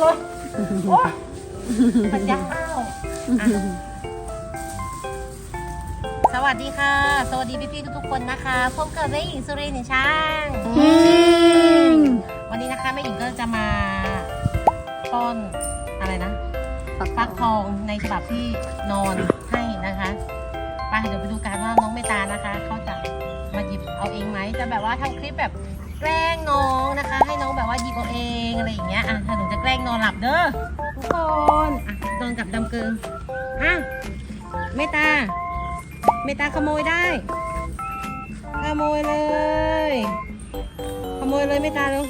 เลย โอ้พระเจ้าอะสวัสดีค่ะ สวัสดีพี่ๆทุกๆคนนะคะพบกับแม่หญิงสุรินทร์ช่าง วันนี้นะคะแม่หญิงก็จะมาป้อนอะไรนะฟักทองในฉบับที่นอนให้นะคะไปเดี๋ยวไปดูกันว่าน้องเมตานะคะเขาจะมาหยิบเอาเองไหมจะแบบว่าทำคลิปแบบแกล้งน้องนะคะ ให้น้องแบบว่าหยิบเอาเองอะไรอย่างเงี้ยอะถ้า หนูจะแกล้งนอนหลับเด้อทุกคนอะนอนกับดำเกิงอะเมตา เมตาขโมยได้ ขโมยเลย ขโมยเลยเมตาเร็ว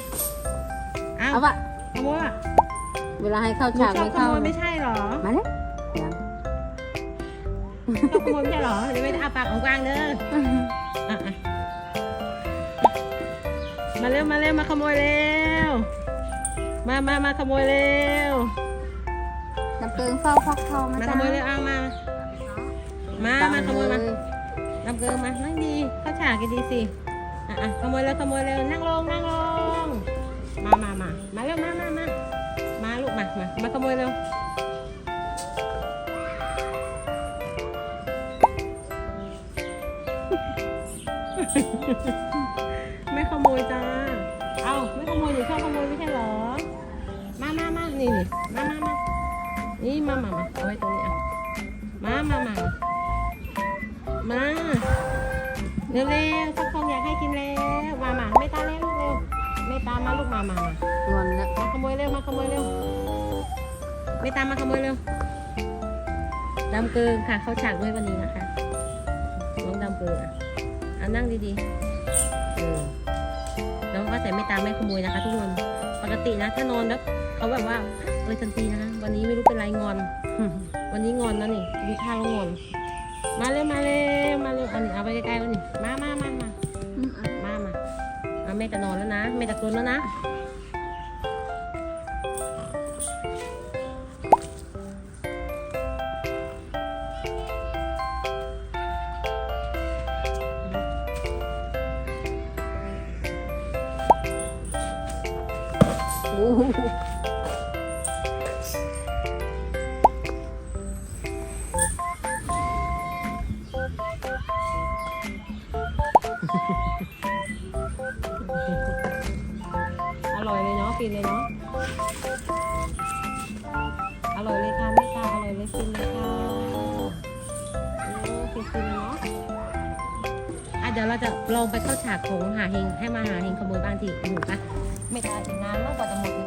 อ้าวเอาวะขโมยอะเวลาให้เข้าหนูฉากชอบไม่ขเข้าโมยไม่ใช่เหรอมาแล้วยังชอบขโมยไม่ใช่เหรอเดี๋ยวไม่ได้อาปากของกวางเด้ออะอะมาเร็วมาเร็วมาขโมยเร็ว มามามาขโมยเร็วน้ำเกลือเฝ้าฟักทองมานะขจ๊ะโมยเร็วเอามา มาตามมาขโมยมาเลยนำเกลือมานั่งดีเข้าฉากกันดีสิอะอะขโมยเร็วขโมยเร็วนั่งลงนั่งลงมามามามาเร็วมามามามาลูกมามามาขโมยเร็วไม่ขโมยจ้าเอา มามานี่นี่มามามานี่มามามาเอาไว้ตรงนี้อะมามามามาเร็วเร็วๆสักคนอยากให้กินแล้วมามาไม่ตาเร็วลูกเร็วไม่ตามมาลูกมามามางอนแล้วมาขโมยเร็วมาขโมยเร็วไม่ตามมาขโมยเร็วดำเกิงค่ะเข้าฉากด้วยวันนี้นะคะน้องดำเกิงอะอะนั่งดีๆเออ แล้วก็แต่ไม่ตามไม่ขโมยนะคะ ทุกคนปกตินะถ้านอนแล้วเขาแบบว่าเลยทันทีนะคะวันนี้ไม่รู้เป็นไรงอน วันนี้งอนนะนี่ดูท่าแล้วงอน มาเร็วมาเร็วมาเร็วอันนี้เอาไปใกล้ๆแล้วนี่มามามามาอืมอะมามาเอาแม่จะนอนแล้วนะแม่จะกลนแล้วนะ อร่อยเลยเนาะกินเลยเนาะอร่อยเลยค่ะแม่ตาอร่อยเลยกินเลยค่ะโอ้กินกินเลยเนาะอะเดี๋ยวเราจะลองไปเข้าฉากของหาเฮงให้มาหาเฮงขโมยบ้างทีหนูปะ ไม่ตาอีกนานมากกว่าจะหมด